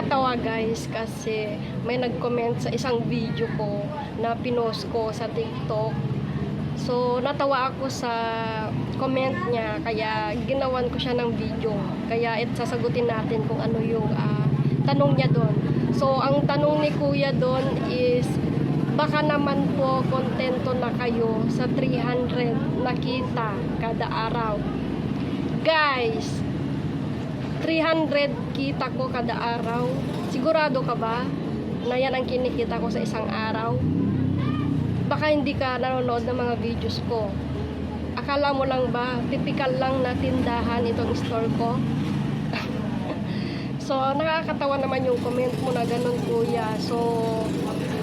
Nakakatawa guys kasi may nag-comment sa isang video ko na pinost ko sa TikTok. So, natawa ako sa comment niya kaya ginawan ko siya ng video. Kaya it sasagutin natin kung ano yung ah, tanong niya doon. So, ang tanong ni Kuya doon is baka naman po kontento na kayo sa 300 na kita kada araw. Guys, 300 kita ko kada araw. Sigurado ka ba na yan ang kinikita ko sa isang araw? Baka hindi ka nanonood ng mga videos ko. Akala mo lang ba, typical lang na tindahan itong store ko? So, nakakatawa naman yung comment mo na ganun kuya. So,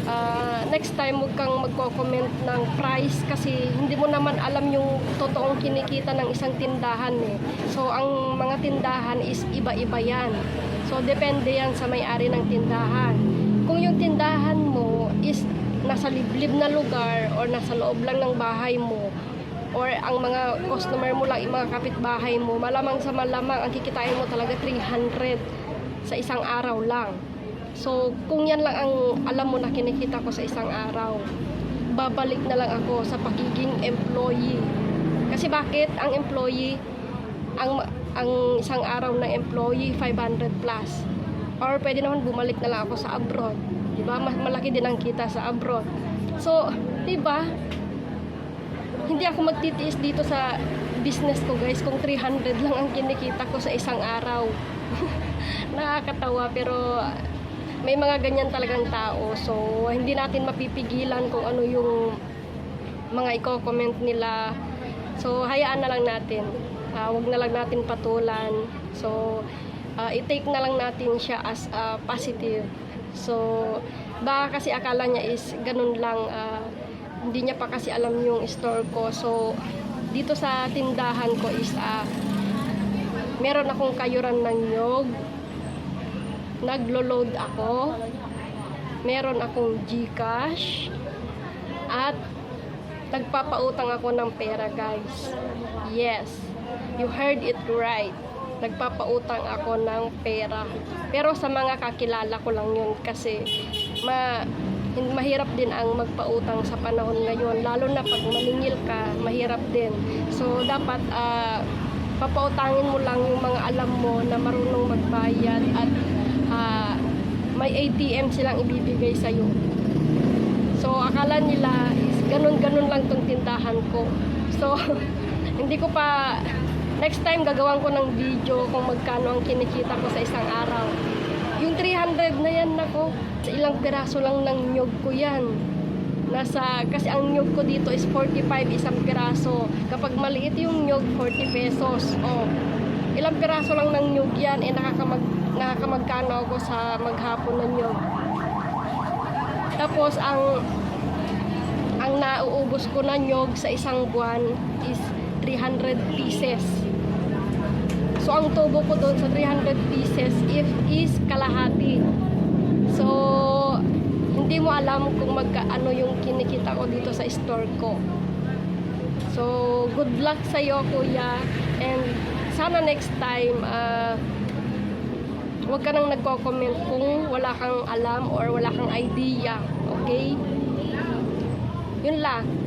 ah, next time huwag kang magko-comment ng price kasi hindi mo naman alam yung totoong kinikita ng isang tindahan eh. So, ang mga tindahan is iba-iba yan. So, depende yan sa may-ari ng tindahan. Kung yung tindahan mo is nasa liblib na lugar or nasa loob lang ng bahay mo or ang mga customer mo lang, yung mga kapitbahay mo, malamang sa malamang ang kikitain mo talaga 300 sa isang araw lang. So, kung yan lang ang alam mo na kinikita ko sa isang araw, babalik na lang ako sa pagiging employee. Kasi bakit ang employee, ang ang isang araw na employee 500 plus. Or pwede naman bumalik na lang ako sa abroad. 'Di ba? Mas malaki din ang kita sa abroad. So, 'di ba? Hindi ako magtitiis dito sa business ko, guys, kung 300 lang ang kinikita ko sa isang araw. Nakakatawa pero may mga ganyan talagang tao. So, hindi natin mapipigilan kung ano yung mga i-comment nila. So, hayaan na lang natin. Ah, wag na lang natin patulan. So, ah, i-take na lang natin siya as a positive. So, baka kasi akala niya is ganun lang. ah, hindi niya pa kasi alam yung store ko. So, dito sa tindahan ko is ah, meron akong kayuran ng nyog. Naglo-load ako. Meron akong Gcash. At nagpapautang ako ng pera, guys. Yes. You heard it right. Nagpapautang ako ng pera. Pero sa mga kakilala ko lang yun kasi ma mahirap din ang magpautang sa panahon ngayon. Lalo na pag maningil ka, mahirap din. So, dapat ah, papautangin mo lang yung mga alam mo na marunong magbayad at ah, may ATM silang ibibigay sa'yo. So, akala nila ganun-ganun lang tong tindahan ko. So, hindi ko pa next time gagawan ko ng video kung magkano ang kinikita ko sa isang araw. Yung 300 na yan nako, sa ilang piraso lang ng nyog ko yan. Nasa, kasi ang nyog ko dito is 45 isang piraso. Kapag maliit yung nyog, 40 pesos. O, ilang piraso lang ng nyog yan, eh nakakamag, nakakamagkano ako sa maghapon ng nyog. Tapos, ang ang nauubos ko na nyog sa isang buwan is 300 pieces. So, ang tubo ko doon sa 300 pieces if is kalahati. So, hindi mo alam kung magkaano yung kinikita ko dito sa store ko. So, good luck sa iyo, kuya. And sana next time, ah, huwag ka nang nagko-comment kung wala kang alam or wala kang idea. Okay? Yun lang.